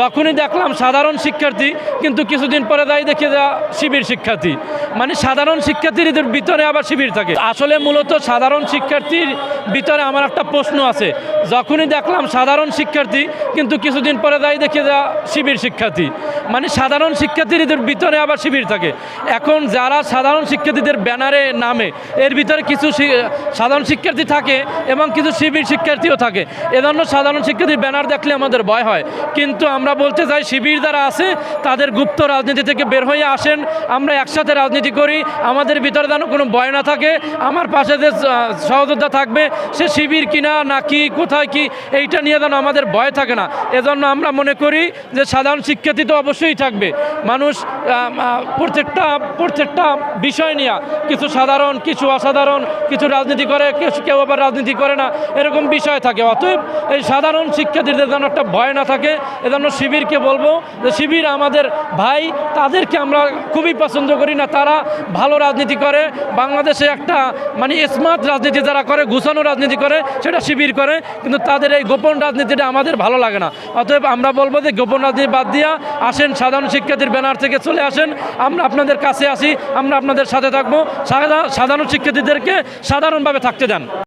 যখনই দেখলাম সাধারণ শিক্ষার্থী, কিন্তু কিছুদিন পরে দায় দেখি যা শিবির শিক্ষার্থী। মানে সাধারণ শিক্ষার্থীর ভিতরে আবার শিবির থাকে। আসলে মূলত সাধারণ শিক্ষার্থীর ভিতরে আমার একটা প্রশ্ন আছে। যখনই দেখলাম সাধারণ শিক্ষার্থী, কিন্তু কিছুদিন পরে যাই দেখি যা শিবির শিক্ষার্থী। মানে সাধারণ শিক্ষার্থীদের ভিতরে আবার শিবির থাকে। এখন যারা সাধারণ শিক্ষার্থীদের ব্যানারে নামে, এর ভিতরে কিছু সাধারণ শিক্ষার্থী থাকে এবং কিছু শিবির শিক্ষার্থীও থাকে। এজন্য সাধারণ শিক্ষার্থীর ব্যানার দেখলে আমাদের ভয় হয়। কিন্তু আমরা বলতে চাই, শিবির যারা আছে, তাদের গুপ্ত রাজনীতি থেকে বের হয়ে আসেন। আমরা একসাথে রাজনীতি করি। আমাদের ভিতরে যেন কোনো ভয় না থাকে। আমার পাশে যে সহযোদ্ধা থাকবে, সে শিবির কিনা না কি কোথায় কি? এইটা নিয়ে যেন আমাদের ভয় থাকে না। এজন্য আমরা মনে করি যে সাধারণ শিক্ষার্থী তো অবশ্যই থাকবে। মানুষ প্রত্যেকটা প্রত্যেকটা বিষয় নিয়ে কিছু সাধারণ, কিছু অসাধারণ, কিছু রাজনীতি করে কেউ- কেউ আবার রাজনীতি করে না, এরকম বিষয় থাকে। অতএব এই সাধারণ শিক্ষার্থীদের যেন একটা ভয় না থাকে। এজন্য শিবিরকে বলব যে শিবির আমাদের ভাই, তাদেরকে আমরা খুবই পছন্দ করি না, তারা ভালো রাজনীতি করে। বাংলাদেশে একটা মানে স্মার্ট রাজনীতি যারা করে গুছানো রাজনীতি করে, সেটা শিবির করে। কিন্তু তাদের এই গোপন রাজনীতিটা আমাদের ভালো লাগে না। অতএব আমরা বলব যে গোপন রাজনীতি বাদ দিয়া আসেন, সাধারণ শিক্ষার্থীর ব্যানার থেকে চলে আসেন। আমরা আপনাদের কাছে আসি, আমরা আপনাদের সাথে থাকব। সাধা- সাধারণ শিক্ষার্থীদেরকে সাধারণভাবে থাকতে দেন।